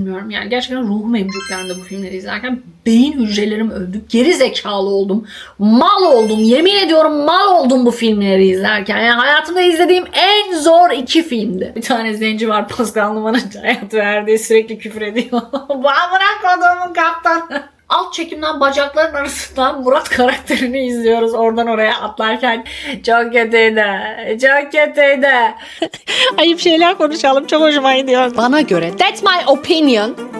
Bilmiyorum yani gerçekten ruhum emcüklendi bu filmleri izlerken. Beyin hücrelerim öldü. Geri zekalı oldum. Mal oldum. Yemin ediyorum mal oldum bu filmleri izlerken. Yani hayatımda izlediğim en zor iki filmdi. Bir tane zenci var Pascal Numan'ın hayat verdiği sürekli küfür ediyor. Bırak adamın kaptan. Alt çekimden bacakların arasından Murat karakterini izliyoruz oradan oraya atlarken. Çok kötüydü. Çok kötüydü. Ayıp şeyler konuşalım. Çok hoşuma gidiyor. Bana göre that's my opinion.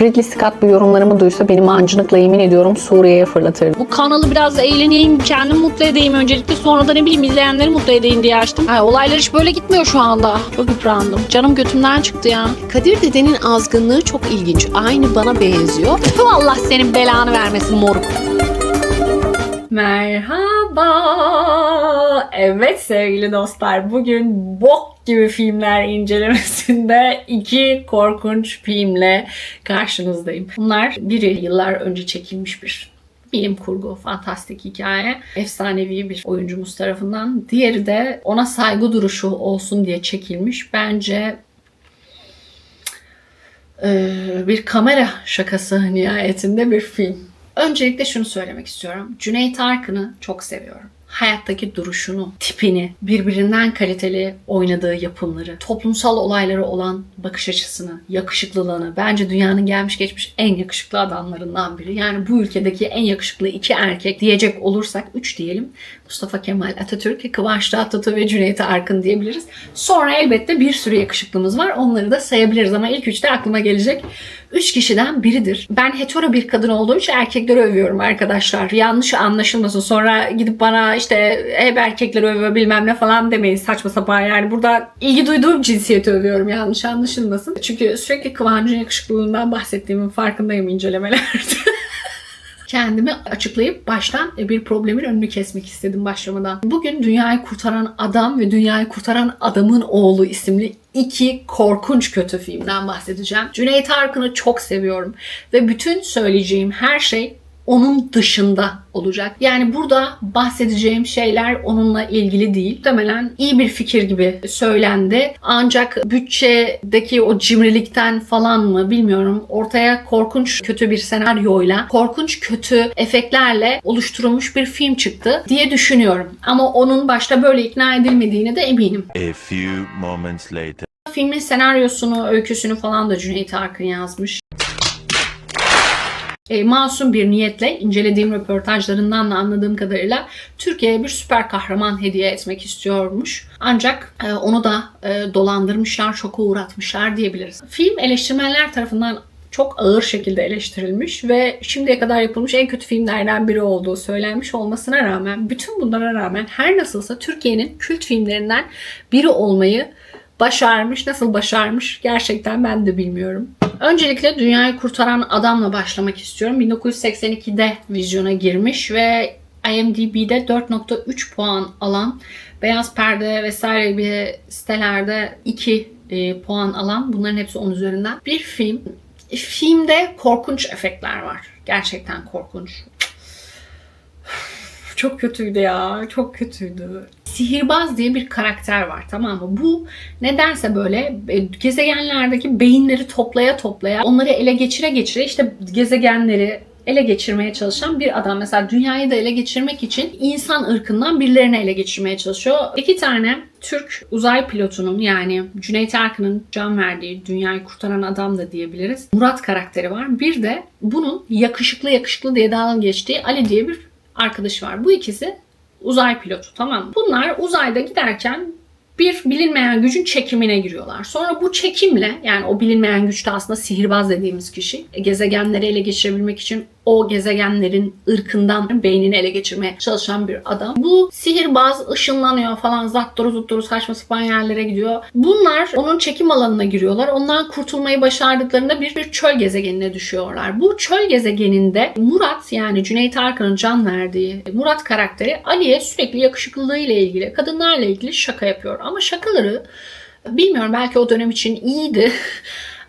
Ridley Scott bu yorumlarımı duysa beni mancınıkla yemin ediyorum Suriye'ye fırlatırdı. Bu kanalı biraz eğleneyim, kendimi mutlu edeyim öncelikle. Sonra da ne bileyim izleyenleri mutlu edeyim diye açtım. Ay, olaylar hiç böyle gitmiyor şu anda. Çok yıprandım. Canım götümden çıktı ya. Kadir dedenin azgınlığı çok ilginç. Aynı bana benziyor. Tüh, Allah senin belanı vermesin moruk. Merhaba. Evet sevgili dostlar bugün bok gibi filmler incelemesinde iki korkunç filmle karşınızdayım. Bunlar biri yıllar önce çekilmiş bir bilim kurgu, fantastik hikaye. Efsanevi bir oyuncumuz tarafından. Diğeri de ona saygı duruşu olsun diye çekilmiş. Bence bir kamera şakası nihayetinde bir film. Öncelikle şunu söylemek istiyorum. Cüneyt Arkın'ı çok seviyorum. Hayattaki duruşunu, tipini, birbirinden kaliteli oynadığı yapımları, toplumsal olaylara olan bakış açısını, yakışıklılığını, bence dünyanın gelmiş geçmiş en yakışıklı adamlarından biri. Yani bu ülkedeki en yakışıklı iki erkek diyecek olursak, üç diyelim. Mustafa Kemal Atatürk, Kıvanç Tatlıtuğ ve Cüneyt Arkın diyebiliriz. Sonra elbette bir sürü yakışıklımız var. Onları da sayabiliriz ama ilk üçte aklıma gelecek üç kişiden biridir. Ben hetero bir kadın olduğum için erkekleri övüyorum arkadaşlar. Yanlış anlaşılmasın. Sonra gidip bana işte hep erkekleri övüyor bilmem ne falan demeyin saçma sapan. Yani burada ilgi duyduğum cinsiyeti övüyorum yanlış anlaşılmasın. Çünkü sürekli Kıvancı'nın yakışıklılığından bahsettiğimin farkındayım incelemelerde. kendimi açıklayıp baştan bir problemin önünü kesmek istedim başlamadan. Bugün Dünyayı Kurtaran Adam ve Dünyayı Kurtaran Adamın Oğlu isimli iki korkunç kötü filmden bahsedeceğim. Cüneyt Arkın'ı çok seviyorum ve bütün söyleyeceğim her şey onun dışında olacak. Yani burada bahsedeceğim şeyler onunla ilgili değil. Muhtemelen iyi bir fikir gibi söylendi. Ancak bütçedeki o cimrilikten falan mı bilmiyorum. Ortaya korkunç kötü bir senaryoyla, korkunç kötü efektlerle oluşturulmuş bir film çıktı diye düşünüyorum. Ama onun başta böyle ikna edilmediğine de eminim. A few moments later. Filmin senaryosunu, öyküsünü falan da Cüneyt Arkın yazmış. E, masum bir niyetle incelediğim röportajlarından da anladığım kadarıyla Türkiye'ye bir süper kahraman hediye etmek istiyormuş. Ancak e, onu da e, dolandırmışlar, şoka uğratmışlar diyebiliriz. Film eleştirmenler tarafından çok ağır şekilde eleştirilmiş ve şimdiye kadar yapılmış en kötü filmlerden biri olduğu söylenmiş olmasına rağmen bütün bunlara rağmen her nasılsa Türkiye'nin kült filmlerinden biri olmayı başarmış. Nasıl başarmış gerçekten ben de bilmiyorum. Öncelikle Dünyayı Kurtaran Adam'la başlamak istiyorum. 1982'de vizyona girmiş ve IMDb'de 4.3 puan alan, Beyaz Perde vesaire gibi sitelerde 2 e, puan alan bunların hepsi 10 üzerinden bir film. Filmde korkunç efektler var. Gerçekten korkunç. Çok kötüydü ya. Çok kötüydü. Sihirbaz diye bir karakter var tamam mı? Bu nedense böyle e, gezegenlerdeki beyinleri toplaya toplaya onları ele geçire geçire işte gezegenleri ele geçirmeye çalışan bir adam. Mesela dünyayı da ele geçirmek için insan ırkından birilerini ele geçirmeye çalışıyor. İki tane Türk uzay pilotunun yani Cüneyt Arkın'ın can verdiği dünyayı kurtaran adam da diyebiliriz. Murat karakteri var. Bir de bunun yakışıklı yakışıklı diye dalga geçtiği Ali diye bir arkadaşı var. Bu ikisi uzay pilotu tamam? Bunlar uzayda giderken bir bilinmeyen gücün çekimine giriyorlar. Sonra bu çekimle yani o bilinmeyen güçte aslında sihirbaz dediğimiz kişi gezegenleri ele geçirebilmek için o gezegenlerin ırkından beynini ele geçirmeye çalışan bir adam. Bu sihirbaz ışınlanıyor falan zattoru zuttoru saçma sapan yerlere gidiyor. Bunlar onun çekim alanına giriyorlar. Ondan kurtulmayı başardıklarında bir, bir çöl gezegenine düşüyorlar. Bu çöl gezegeninde Murat yani Cüneyt Arkın'ın can verdiği Murat karakteri Ali'ye sürekli yakışıklılığıyla ilgili, kadınlarla ilgili şaka yapıyor. Ama şakaları bilmiyorum belki o dönem için iyiydi.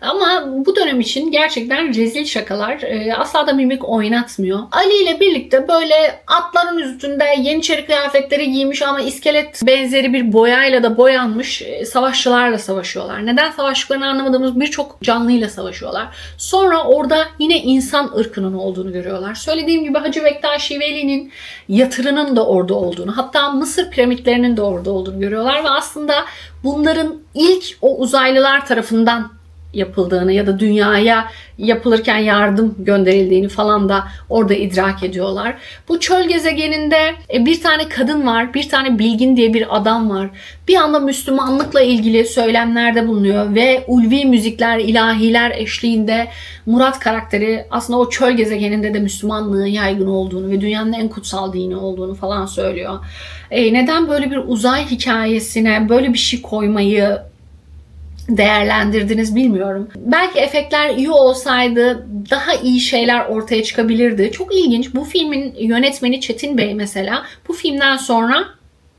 Ama bu dönem için gerçekten rezil şakalar. Ee, asla da mimik oynatmıyor. Ali ile birlikte böyle atların üstünde yeniçeri kıyafetleri giymiş ama iskelet benzeri bir boyayla da boyanmış e, savaşçılarla savaşıyorlar. Neden savaştıklarını anlamadığımız birçok canlıyla savaşıyorlar. Sonra orada yine insan ırkının olduğunu görüyorlar. Söylediğim gibi Hacı Bektaşi Veli'nin yatırının da orada olduğunu, hatta Mısır piramitlerinin de orada olduğunu görüyorlar ve aslında bunların ilk o uzaylılar tarafından yapıldığını ya da dünyaya yapılırken yardım gönderildiğini falan da orada idrak ediyorlar. Bu çöl gezegeninde e, bir tane kadın var, bir tane bilgin diye bir adam var. Bir anda Müslümanlıkla ilgili söylemlerde bulunuyor ve ulvi müzikler, ilahiler eşliğinde Murat karakteri aslında o çöl gezegeninde de Müslümanlığın yaygın olduğunu ve dünyanın en kutsal dini olduğunu falan söylüyor. E, neden böyle bir uzay hikayesine böyle bir şey koymayı değerlendirdiniz bilmiyorum. Belki efektler iyi olsaydı daha iyi şeyler ortaya çıkabilirdi. Çok ilginç. Bu filmin yönetmeni Çetin Bey mesela bu filmden sonra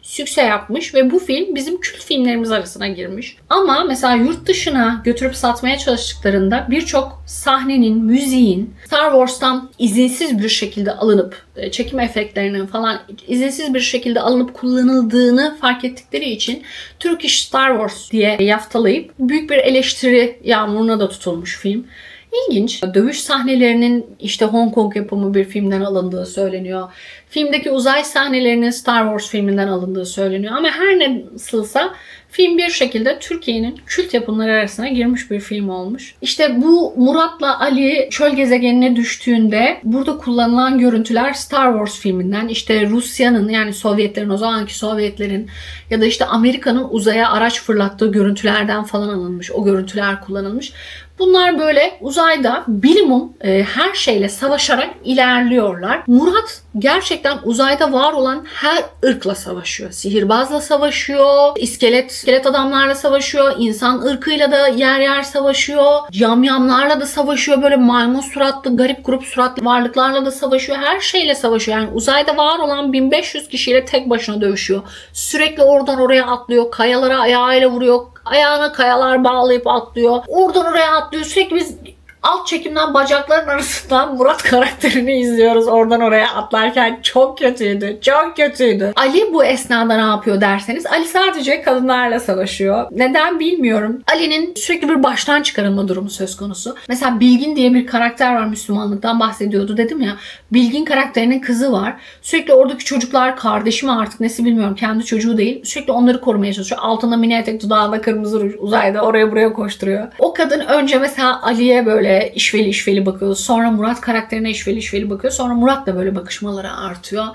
sükse yapmış ve bu film bizim kült filmlerimiz arasına girmiş. Ama mesela yurt dışına götürüp satmaya çalıştıklarında birçok sahnenin, müziğin Star Wars'tan izinsiz bir şekilde alınıp e, çekim efektlerinin falan izinsiz bir şekilde alınıp kullanıldığını fark ettikleri için Turkish Star Wars diye yaftalayıp büyük bir eleştiri yağmuruna da tutulmuş film. İlginç. Dövüş sahnelerinin işte Hong Kong yapımı bir filmden alındığı söyleniyor. Filmdeki uzay sahnelerinin Star Wars filminden alındığı söyleniyor. Ama her nasılsa film bir şekilde Türkiye'nin kült yapımları arasına girmiş bir film olmuş. İşte bu Murat'la Ali çöl gezegenine düştüğünde burada kullanılan görüntüler Star Wars filminden işte Rusya'nın yani Sovyetlerin o zamanki Sovyetlerin ya da işte Amerika'nın uzaya araç fırlattığı görüntülerden falan alınmış. O görüntüler kullanılmış. Bunlar böyle uzayda bilimum e, her şeyle savaşarak ilerliyorlar. Murat gerçekten uzayda var olan her ırkla savaşıyor. Sihirbazla savaşıyor, iskelet, iskelet adamlarla savaşıyor, insan ırkıyla da yer yer savaşıyor, yamyamlarla da savaşıyor, böyle maymun suratlı, garip grup suratlı varlıklarla da savaşıyor. Her şeyle savaşıyor. Yani uzayda var olan 1500 kişiyle tek başına dövüşüyor. Sürekli oradan oraya atlıyor, kayalara ayağıyla vuruyor, ayağına kayalar bağlayıp atlıyor. Oradan oraya atlıyor. Sürekli biz alt çekimden bacakların arasından Murat karakterini izliyoruz oradan oraya atlarken. Çok kötüydü. Çok kötüydü. Ali bu esnada ne yapıyor derseniz Ali sadece kadınlarla savaşıyor. Neden bilmiyorum. Ali'nin sürekli bir baştan çıkarılma durumu söz konusu. Mesela Bilgin diye bir karakter var Müslümanlıktan bahsediyordu dedim ya. Bilgin karakterinin kızı var. Sürekli oradaki çocuklar kardeşi mi artık nesi bilmiyorum. Kendi çocuğu değil. Sürekli onları korumaya çalışıyor. Altında mini etek dudağında kırmızı ruj uzayda oraya buraya koşturuyor. O kadın önce mesela Ali'ye böyle işveli işveli bakıyor. Sonra Murat karakterine işveli işveli bakıyor. Sonra Murat da böyle bakışmaları artıyor.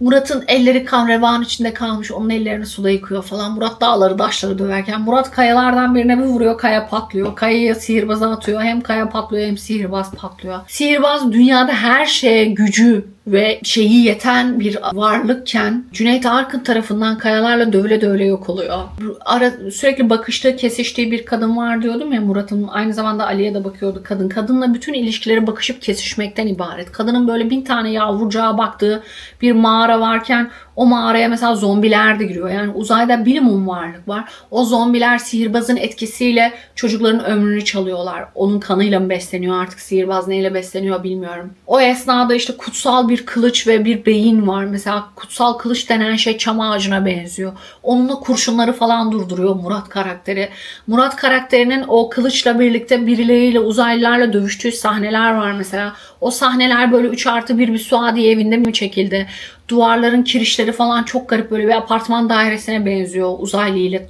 Murat'ın elleri kan revan içinde kalmış. Onun ellerini suda yıkıyor falan. Murat dağları taşları döverken Murat kayalardan birine bir vuruyor. Kaya patlıyor. Kayaya sihirbaza atıyor. Hem kaya patlıyor hem sihirbaz patlıyor. Sihirbaz dünyada her şeye gücü ve şeyi yeten bir varlıkken Cüneyt Arkın tarafından kayalarla dövüle dövüle yok oluyor. Ara, sürekli bakıştığı, kesiştiği bir kadın var diyordum ya Murat'ın aynı zamanda Ali'ye de bakıyordu kadın. Kadınla bütün ilişkileri bakışıp kesişmekten ibaret. Kadının böyle bin tane yavrucağa baktığı bir mağara varken o mağaraya mesela zombiler de giriyor. Yani uzayda bilimum varlık var. O zombiler sihirbazın etkisiyle çocukların ömrünü çalıyorlar. Onun kanıyla mı besleniyor artık sihirbaz neyle besleniyor bilmiyorum. O esnada işte kutsal bir kılıç ve bir beyin var. Mesela kutsal kılıç denen şey çam ağacına benziyor. Onunla kurşunları falan durduruyor Murat karakteri. Murat karakterinin o kılıçla birlikte birileriyle uzaylılarla dövüştüğü sahneler var mesela. O sahneler böyle 3 artı 1 bir Suadiye evinde mi çekildi? Duvarların kirişleri falan çok garip böyle bir apartman dairesine benziyor uzaylı ile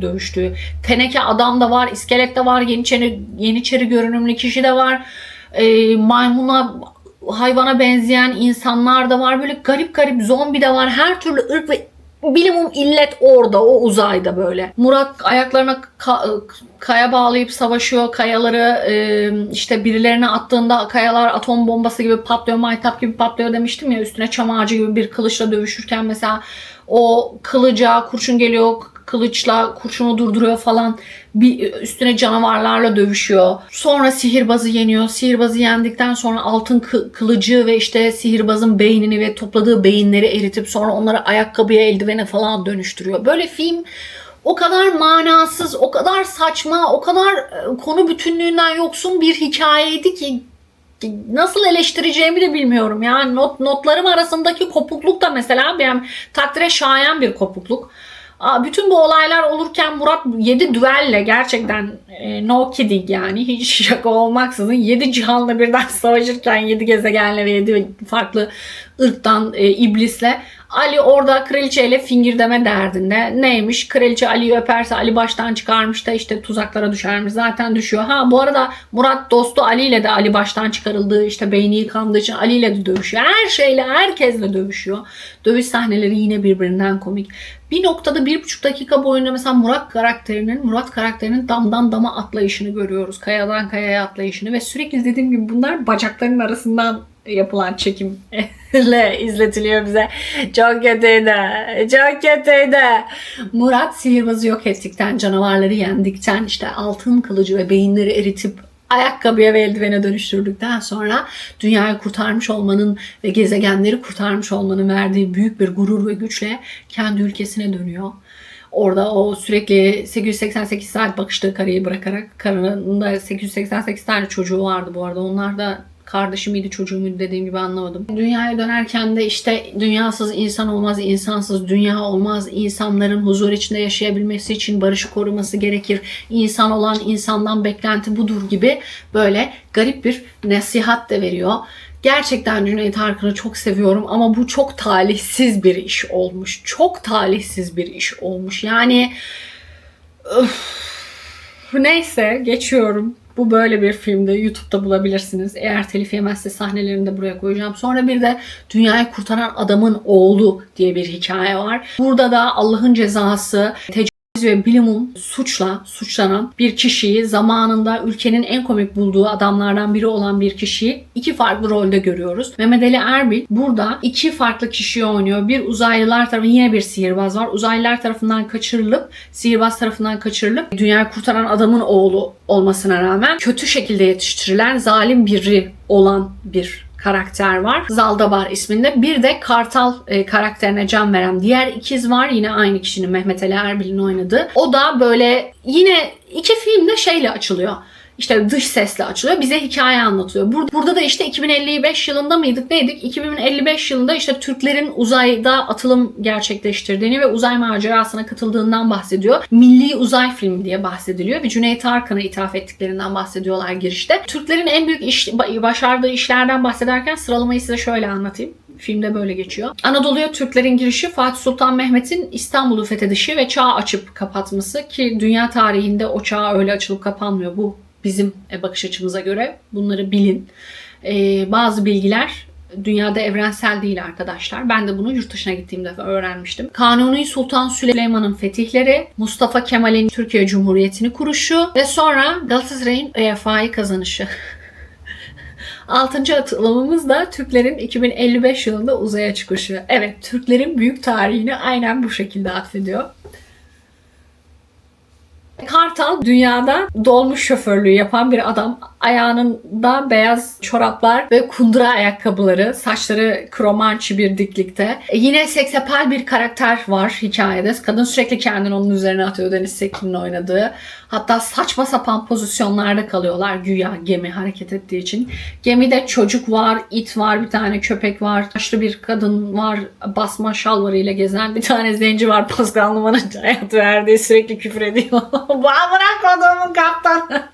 dövüştüğü. Teneke adam da var, iskelet de var, yeniçeri, yeniçeri görünümlü kişi de var. E, maymuna hayvana benzeyen insanlar da var. Böyle garip garip zombi de var. Her türlü ırk ve bilimum illet orada o uzayda böyle. Murat ayaklarına ka- kaya bağlayıp savaşıyor. Kayaları e, işte birilerine attığında kayalar atom bombası gibi patlıyor, maytap gibi patlıyor demiştim ya. Üstüne çam ağacı gibi bir kılıçla dövüşürken mesela o kılıca kurşun geliyor kılıçla kurşunu durduruyor falan. Bir üstüne canavarlarla dövüşüyor. Sonra sihirbazı yeniyor. Sihirbazı yendikten sonra altın kı- kılıcı ve işte sihirbazın beynini ve topladığı beyinleri eritip sonra onları ayakkabıya, eldivene falan dönüştürüyor. Böyle film o kadar manasız, o kadar saçma, o kadar e, konu bütünlüğünden yoksun bir hikayeydi ki nasıl eleştireceğimi de bilmiyorum. Yani not, notlarım arasındaki kopukluk da mesela benim takdire şayan bir kopukluk. Bütün bu olaylar olurken Murat 7 düelle gerçekten e, no kidding yani hiç şaka olmaksızın 7 cihanla birden savaşırken 7 gezegenle ve 7 farklı ırktan e, iblisle Ali orada kraliçeyle fingirdeme derdinde. Neymiş? Kraliçe Ali'yi öperse Ali baştan çıkarmış da işte tuzaklara düşermiş. Zaten düşüyor. Ha bu arada Murat dostu Ali ile de Ali baştan çıkarıldığı işte beyni yıkandığı için Ali ile de dövüşüyor. Her şeyle herkesle dövüşüyor. Dövüş sahneleri yine birbirinden komik. Bir noktada bir buçuk dakika boyunca mesela Murat karakterinin Murat karakterinin damdan dama atlayışını görüyoruz. Kayadan kayaya atlayışını ve sürekli dediğim gibi bunlar bacaklarının arasından yapılan çekimle izletiliyor bize. Çok kötüydü. Çok kötüydü. Murat sihirbazı yok ettikten, canavarları yendikten, işte altın kılıcı ve beyinleri eritip ayakkabıya ve eldivene dönüştürdükten sonra dünyayı kurtarmış olmanın ve gezegenleri kurtarmış olmanın verdiği büyük bir gurur ve güçle kendi ülkesine dönüyor. Orada o sürekli 888 saat bakıştığı karıyı bırakarak karının da 888 tane çocuğu vardı bu arada. Onlar da kardeşi miydi çocuğu muydu dediğim gibi anlamadım. Dünyaya dönerken de işte dünyasız insan olmaz, insansız dünya olmaz. İnsanların huzur içinde yaşayabilmesi için barışı koruması gerekir. İnsan olan insandan beklenti budur gibi böyle garip bir nasihat de veriyor. Gerçekten Cüneyt Arkın'ı çok seviyorum ama bu çok talihsiz bir iş olmuş. Çok talihsiz bir iş olmuş. Yani öf, neyse geçiyorum. Bu böyle bir filmde YouTube'da bulabilirsiniz. Eğer telif yemezse sahnelerini de buraya koyacağım. Sonra bir de dünyayı kurtaran adamın oğlu diye bir hikaye var. Burada da Allah'ın cezası, ve bilimum suçla suçlanan bir kişiyi zamanında ülkenin en komik bulduğu adamlardan biri olan bir kişiyi iki farklı rolde görüyoruz. Mehmet Ali Erbil burada iki farklı kişiyi oynuyor. Bir uzaylılar tarafından yine bir sihirbaz var. Uzaylılar tarafından kaçırılıp sihirbaz tarafından kaçırılıp dünyayı kurtaran adamın oğlu olmasına rağmen kötü şekilde yetiştirilen zalim biri olan bir karakter var. Zaldabar isminde. Bir de Kartal e, karakterine can veren diğer ikiz var. Yine aynı kişinin Mehmet Ali Erbil'in oynadığı. O da böyle yine iki filmde şeyle açılıyor. İşte dış sesle açılıyor. Bize hikaye anlatıyor. Burada, burada da işte 2055 yılında mıydık neydik? 2055 yılında işte Türklerin uzayda atılım gerçekleştirdiğini ve uzay macerasına katıldığından bahsediyor. Milli uzay filmi diye bahsediliyor ve Cüneyt Arkın'a ithaf ettiklerinden bahsediyorlar girişte. Türklerin en büyük iş, başardığı işlerden bahsederken sıralamayı size şöyle anlatayım. Filmde böyle geçiyor. Anadolu'ya Türklerin girişi Fatih Sultan Mehmet'in İstanbul'u fethedişi ve çağ açıp kapatması ki dünya tarihinde o çağ öyle açılıp kapanmıyor. Bu bizim e, bakış açımıza göre. Bunları bilin. Ee, bazı bilgiler dünyada evrensel değil arkadaşlar. Ben de bunu yurt dışına gittiğimde öğrenmiştim. Kanuni Sultan Süleyman'ın fetihleri, Mustafa Kemal'in Türkiye Cumhuriyeti'ni kuruşu ve sonra Galatasaray'ın UEFA'yı kazanışı. Altıncı atılımımız da Türklerin 2055 yılında uzaya çıkışı. Evet, Türklerin büyük tarihini aynen bu şekilde atfediyor. Kartal dünyada dolmuş şoförlüğü yapan bir adam. Ayağında beyaz çoraplar ve kundura ayakkabıları, saçları kromançı bir diklikte. E, yine seksapal bir karakter var hikayede. Kadın sürekli kendini onun üzerine atıyor Deniz Sekin'in oynadığı. Hatta saçma sapan pozisyonlarda kalıyorlar güya gemi hareket ettiği için. Gemide çocuk var, it var, bir tane köpek var, yaşlı bir kadın var, basma şalvarıyla gezen bir tane zenci var. Pascal Numan'ın hayat verdiği sürekli küfür ediyor. Bırak adamın kaptan.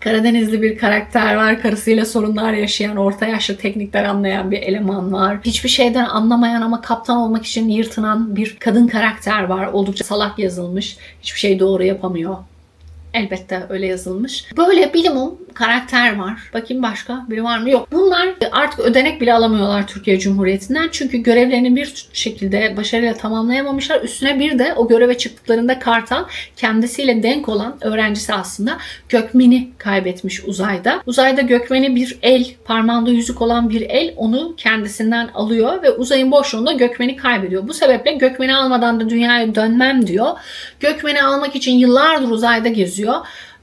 Karadenizli bir karakter var. Karısıyla sorunlar yaşayan, orta yaşlı teknikler anlayan bir eleman var. Hiçbir şeyden anlamayan ama kaptan olmak için yırtınan bir kadın karakter var. Oldukça salak yazılmış. Hiçbir şey doğru yapamıyor. Elbette öyle yazılmış. Böyle bilimum karakter var. Bakayım başka biri var mı? Yok. Bunlar artık ödenek bile alamıyorlar Türkiye Cumhuriyeti'nden. Çünkü görevlerini bir şekilde başarıyla tamamlayamamışlar. Üstüne bir de o göreve çıktıklarında Kartal kendisiyle denk olan öğrencisi aslında Gökmen'i kaybetmiş uzayda. Uzayda Gökmen'i bir el, parmağında yüzük olan bir el onu kendisinden alıyor ve uzayın boşluğunda Gökmen'i kaybediyor. Bu sebeple Gökmen'i almadan da dünyaya dönmem diyor. Gökmen'i almak için yıllardır uzayda geziyor.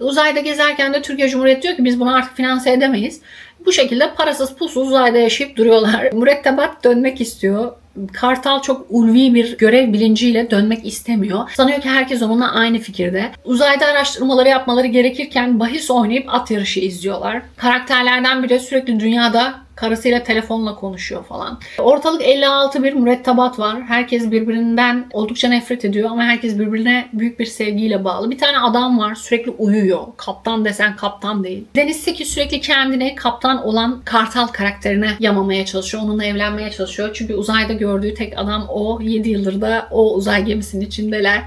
Uzayda gezerken de Türkiye Cumhuriyeti diyor ki biz bunu artık finanse edemeyiz. Bu şekilde parasız pulsuz uzayda yaşayıp duruyorlar. Mürettebat dönmek istiyor Kartal çok ulvi bir görev bilinciyle dönmek istemiyor. Sanıyor ki herkes onunla aynı fikirde. Uzayda araştırmaları yapmaları gerekirken bahis oynayıp at yarışı izliyorlar. Karakterlerden biri sürekli dünyada karısıyla telefonla konuşuyor falan. Ortalık 56 bir mürettebat var. Herkes birbirinden oldukça nefret ediyor ama herkes birbirine büyük bir sevgiyle bağlı. Bir tane adam var sürekli uyuyor. Kaptan desen kaptan değil. Deniz Seki sürekli kendini kaptan olan Kartal karakterine yamamaya çalışıyor. Onunla evlenmeye çalışıyor. Çünkü uzayda gördüğü tek adam o. 7 yıldır da o uzay gemisinin içindeler.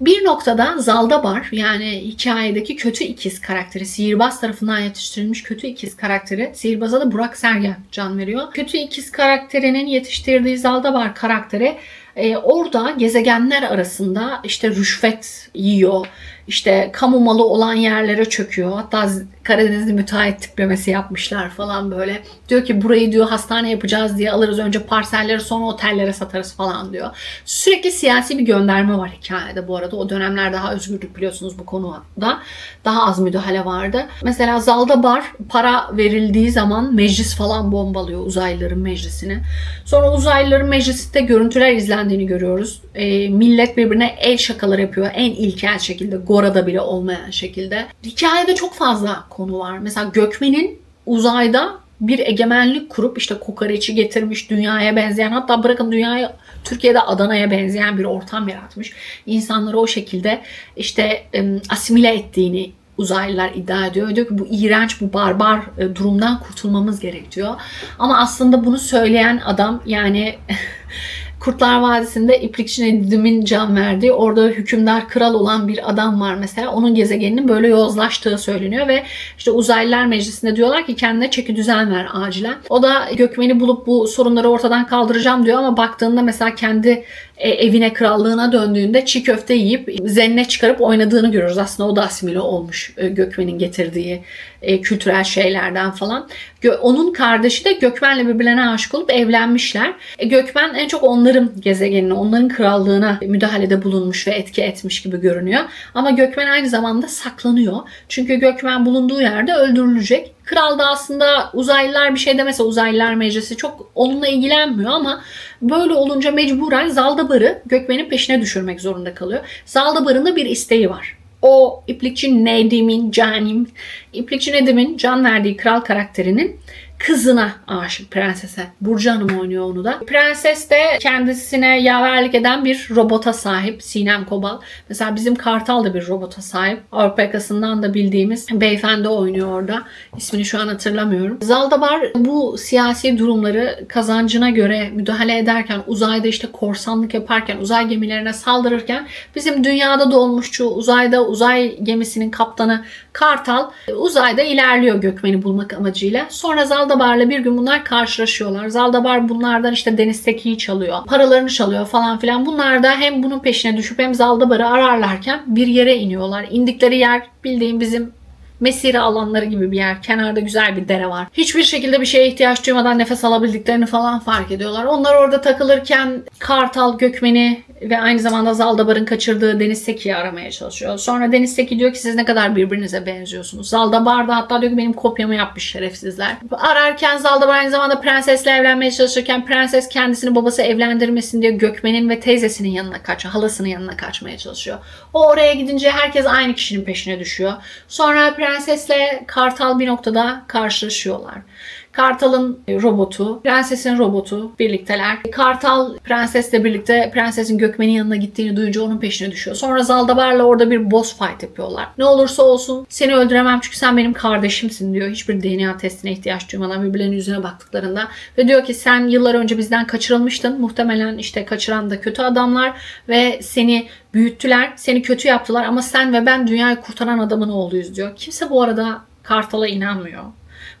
Bir noktada Zaldabar yani hikayedeki kötü ikiz karakteri, sihirbaz tarafından yetiştirilmiş kötü ikiz karakteri, sihirbaza da Burak Sergen can veriyor. Kötü ikiz karakterinin yetiştirdiği Zaldabar karakteri e, orada gezegenler arasında işte rüşvet yiyor, işte kamu malı olan yerlere çöküyor. Hatta Karadenizli müteahhit tiplemesi yapmışlar falan böyle. Diyor ki burayı diyor hastane yapacağız diye alırız önce parselleri sonra otellere satarız falan diyor. Sürekli siyasi bir gönderme var hikayede bu arada. O dönemler daha özgürlük biliyorsunuz bu konuda. Daha az müdahale vardı. Mesela Zalda Bar para verildiği zaman meclis falan bombalıyor uzaylıların meclisini. Sonra uzaylıların meclisinde görüntüler izlendiğini görüyoruz. E, millet birbirine el şakaları yapıyor. En ilkel şekilde. Gora'da bile olmayan şekilde. Hikayede çok fazla konu var. Mesela Gökmen'in uzayda bir egemenlik kurup işte kokoreçi getirmiş dünyaya benzeyen hatta bırakın dünyayı Türkiye'de Adana'ya benzeyen bir ortam yaratmış. İnsanları o şekilde işte asimile ettiğini uzaylılar iddia ediyor. Diyor ki bu iğrenç, bu barbar e, durumdan kurtulmamız gerek diyor. Ama aslında bunu söyleyen adam yani Kurtlar Vadisi'nde İplikçi Nedim'in can verdiği orada hükümdar kral olan bir adam var mesela. Onun gezegeninin böyle yozlaştığı söyleniyor ve işte uzaylılar meclisinde diyorlar ki kendine çeki düzen ver acilen. O da Gökmen'i bulup bu sorunları ortadan kaldıracağım diyor ama baktığında mesela kendi e, evine krallığına döndüğünde çiğ köfte yiyip zenne çıkarıp oynadığını görüyoruz. Aslında o da asimile olmuş e, Gökmen'in getirdiği e, kültürel şeylerden falan. Onun kardeşi de Gökmen'le birbirlerine aşık olup evlenmişler. E, Gökmen en çok onların gezegenine, onların krallığına müdahalede bulunmuş ve etki etmiş gibi görünüyor. Ama Gökmen aynı zamanda saklanıyor. Çünkü Gökmen bulunduğu yerde öldürülecek. Kral da aslında uzaylılar bir şey demese uzaylılar meclisi çok onunla ilgilenmiyor ama böyle olunca mecburen Zaldabar'ı Gökmen'in peşine düşürmek zorunda kalıyor. Zaldabar'ın da bir isteği var. O İplikçi Nedim'in, Canim, İplikçi Nedim'in can verdiği kral karakterinin kızına aşık prensese. Burcu Hanım oynuyor onu da. Prenses de kendisine yaverlik eden bir robota sahip. Sinem Kobal. Mesela bizim Kartal da bir robota sahip. Avrupa yakasından da bildiğimiz beyefendi oynuyor orada. İsmini şu an hatırlamıyorum. Zaldabar bu siyasi durumları kazancına göre müdahale ederken, uzayda işte korsanlık yaparken, uzay gemilerine saldırırken bizim dünyada dolmuşçu, uzayda uzay gemisinin kaptanı Kartal uzayda ilerliyor Gökmen'i bulmak amacıyla. Sonra Zaldabar'la bir gün bunlar karşılaşıyorlar. Zaldabar bunlardan işte Deniz Teki'yi çalıyor. Paralarını çalıyor falan filan. Bunlar da hem bunun peşine düşüp hem Zaldabar'ı ararlarken bir yere iniyorlar. İndikleri yer bildiğim bizim mesire alanları gibi bir yer. Kenarda güzel bir dere var. Hiçbir şekilde bir şeye ihtiyaç duymadan nefes alabildiklerini falan fark ediyorlar. Onlar orada takılırken Kartal Gökmen'i ve aynı zamanda Zaldabar'ın kaçırdığı Deniz Seki'yi aramaya çalışıyor. Sonra Deniz Seki diyor ki siz ne kadar birbirinize benziyorsunuz. Zaldabar da hatta diyor ki benim kopyamı yapmış şerefsizler. Ararken Zaldabar aynı zamanda prensesle evlenmeye çalışırken prenses kendisini babası evlendirmesin diye Gökmen'in ve teyzesinin yanına kaçıyor. Halasının yanına kaçmaya çalışıyor. O oraya gidince herkes aynı kişinin peşine düşüyor. Sonra prensesle Kartal bir noktada karşılaşıyorlar. Kartal'ın robotu, prensesin robotu birlikteler. Kartal prensesle birlikte prensesin Gökmen'in yanına gittiğini duyunca onun peşine düşüyor. Sonra Zaldabar'la orada bir boss fight yapıyorlar. Ne olursa olsun seni öldüremem çünkü sen benim kardeşimsin diyor. Hiçbir DNA testine ihtiyaç duymadan birbirlerinin yüzüne baktıklarında. Ve diyor ki sen yıllar önce bizden kaçırılmıştın. Muhtemelen işte kaçıran da kötü adamlar ve seni büyüttüler. Seni kötü yaptılar ama sen ve ben dünyayı kurtaran adamın oğluyuz diyor. Kimse bu arada Kartal'a inanmıyor.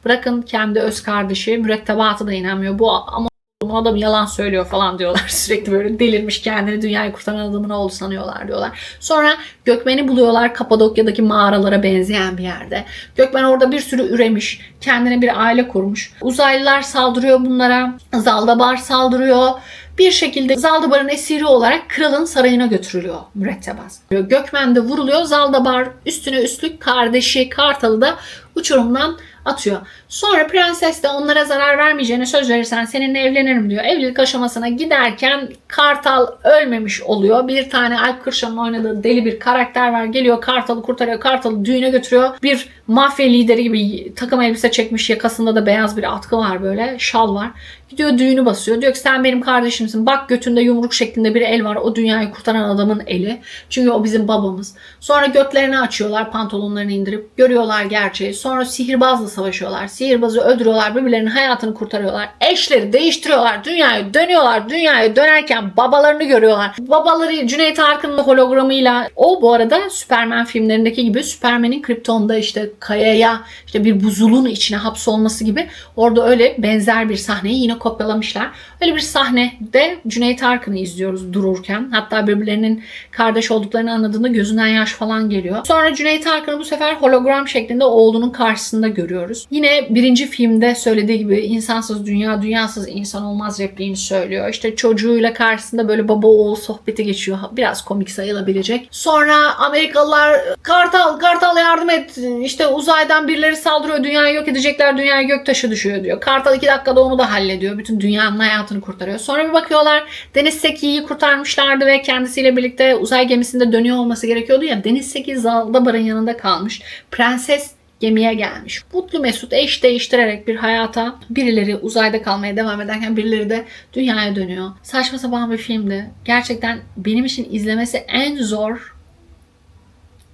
Bırakın kendi öz kardeşi mürettebatı da inanmıyor. Bu ama bu adam yalan söylüyor falan diyorlar. Sürekli böyle delirmiş kendini dünyayı kurtaran adamın oğlu sanıyorlar diyorlar. Sonra Gökmen'i buluyorlar Kapadokya'daki mağaralara benzeyen bir yerde. Gökmen orada bir sürü üremiş. Kendine bir aile kurmuş. Uzaylılar saldırıyor bunlara. Zaldabar saldırıyor. Bir şekilde Zaldabar'ın esiri olarak kralın sarayına götürülüyor mürettebat. Gökmen de vuruluyor. Zaldabar üstüne üstlük kardeşi Kartal'ı da uçurumdan atıyor. Sonra prenses de onlara zarar vermeyeceğine söz verirsen seninle evlenirim diyor. Evlilik aşamasına giderken Kartal ölmemiş oluyor. Bir tane Alp Kırşan'ın oynadığı deli bir karakter var. Geliyor Kartal'ı kurtarıyor. Kartal'ı düğüne götürüyor. Bir mafya lideri gibi takım elbise çekmiş. Yakasında da beyaz bir atkı var böyle. Şal var. Gidiyor düğünü basıyor. Diyor ki sen benim kardeşimsin. Bak götünde yumruk şeklinde bir el var. O dünyayı kurtaran adamın eli. Çünkü o bizim babamız. Sonra götlerini açıyorlar. Pantolonlarını indirip görüyorlar gerçeği. Sonra sihirbazla savaşıyorlar. Sihirbazı öldürüyorlar. Birbirlerinin hayatını kurtarıyorlar. Eşleri değiştiriyorlar. Dünyayı dönüyorlar. Dünyayı dönerken babalarını görüyorlar. Babaları Cüneyt Arkın'ın hologramıyla o bu arada Superman filmlerindeki gibi Superman'in Krypton'da işte kayaya işte bir buzulun içine hapsolması gibi orada öyle benzer bir sahneyi yine kopyalamışlar. Öyle bir sahnede Cüneyt Arkın'ı izliyoruz dururken. Hatta birbirlerinin kardeş olduklarını anladığında gözünden yaş falan geliyor. Sonra Cüneyt Arkın'ı bu sefer hologram şeklinde oğlunun karşısında görüyoruz. Yine birinci filmde söylediği gibi insansız dünya, dünyasız insan olmaz repliğini söylüyor. İşte çocuğuyla karşısında böyle baba oğul sohbeti geçiyor. Biraz komik sayılabilecek. Sonra Amerikalılar Kartal, Kartal yardım et. İşte uzaydan birileri saldırıyor. Dünyayı yok edecekler. Dünyaya göktaşı düşüyor diyor. Kartal iki dakikada onu da hallediyor. Bütün dünyanın hayatını kurtarıyor. Sonra bir bakıyorlar Deniz Seki'yi kurtarmışlardı ve kendisiyle birlikte uzay gemisinde dönüyor olması gerekiyordu ya. Deniz Seki Zaldabar'ın yanında kalmış. Prenses gemiye gelmiş. Mutlu Mesut eş değiştirerek bir hayata birileri uzayda kalmaya devam ederken birileri de dünyaya dönüyor. Saçma sapan bir filmdi. Gerçekten benim için izlemesi en zor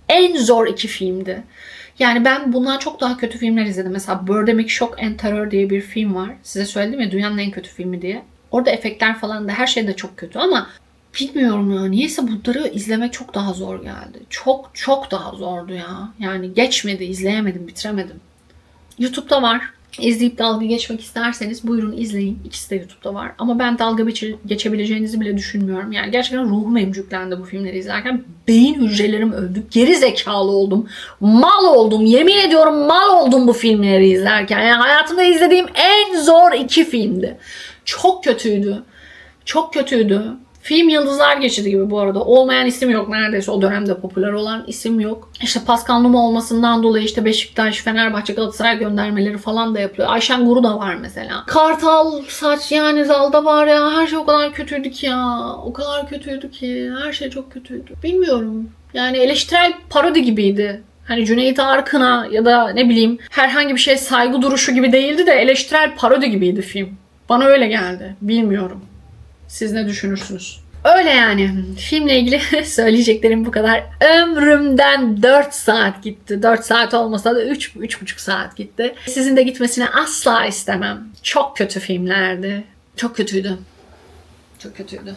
en zor iki filmdi. Yani ben bundan çok daha kötü filmler izledim. Mesela Birdemic Shock and Terror diye bir film var. Size söyledim ya dünyanın en kötü filmi diye. Orada efektler falan da her şey de çok kötü ama bilmiyorum ya. Niyeyse bunları izlemek çok daha zor geldi. Çok çok daha zordu ya. Yani geçmedi, izleyemedim, bitiremedim. YouTube'da var. İzleyip dalga geçmek isterseniz buyurun izleyin. İkisi de YouTube'da var. Ama ben dalga geçe- geçebileceğinizi bile düşünmüyorum. Yani gerçekten ruhum emcüklendi bu filmleri izlerken. Beyin hücrelerim öldü. Geri zekalı oldum. Mal oldum. Yemin ediyorum mal oldum bu filmleri izlerken. Yani hayatımda izlediğim en zor iki filmdi. Çok kötüydü. Çok kötüydü. Film Yıldızlar Geçidi gibi bu arada. Olmayan isim yok neredeyse. O dönemde popüler olan isim yok. İşte Pascal Numa olmasından dolayı işte Beşiktaş, Fenerbahçe, Galatasaray göndermeleri falan da yapılıyor. Ayşen Guru da var mesela. Kartal, saç yani Zalda var ya. Her şey o kadar kötüydü ki ya. O kadar kötüydü ki. Her şey çok kötüydü. Bilmiyorum. Yani eleştirel parodi gibiydi. Hani Cüneyt Arkın'a ya da ne bileyim herhangi bir şey saygı duruşu gibi değildi de eleştirel parodi gibiydi film. Bana öyle geldi. Bilmiyorum. Siz ne düşünürsünüz? Öyle yani. Filmle ilgili söyleyeceklerim bu kadar. Ömrümden 4 saat gitti. 4 saat olmasa da 3 3,5 saat gitti. Sizin de gitmesini asla istemem. Çok kötü filmlerdi. Çok kötüydü. Çok kötüydü.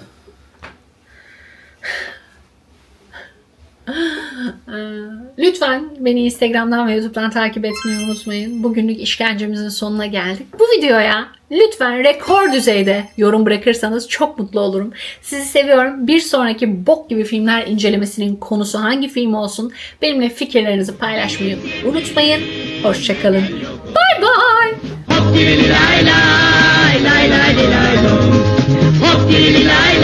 Ee, lütfen beni Instagram'dan ve YouTube'dan takip etmeyi unutmayın. Bugünlük işkencemizin sonuna geldik. Bu videoya lütfen rekor düzeyde yorum bırakırsanız çok mutlu olurum. Sizi seviyorum. Bir sonraki bok gibi filmler incelemesinin konusu hangi film olsun benimle fikirlerinizi paylaşmayı unutmayın. Hoşçakalın. Bay bay. Hop dilili lay lay lay lay lay lay Hop dilili lay lay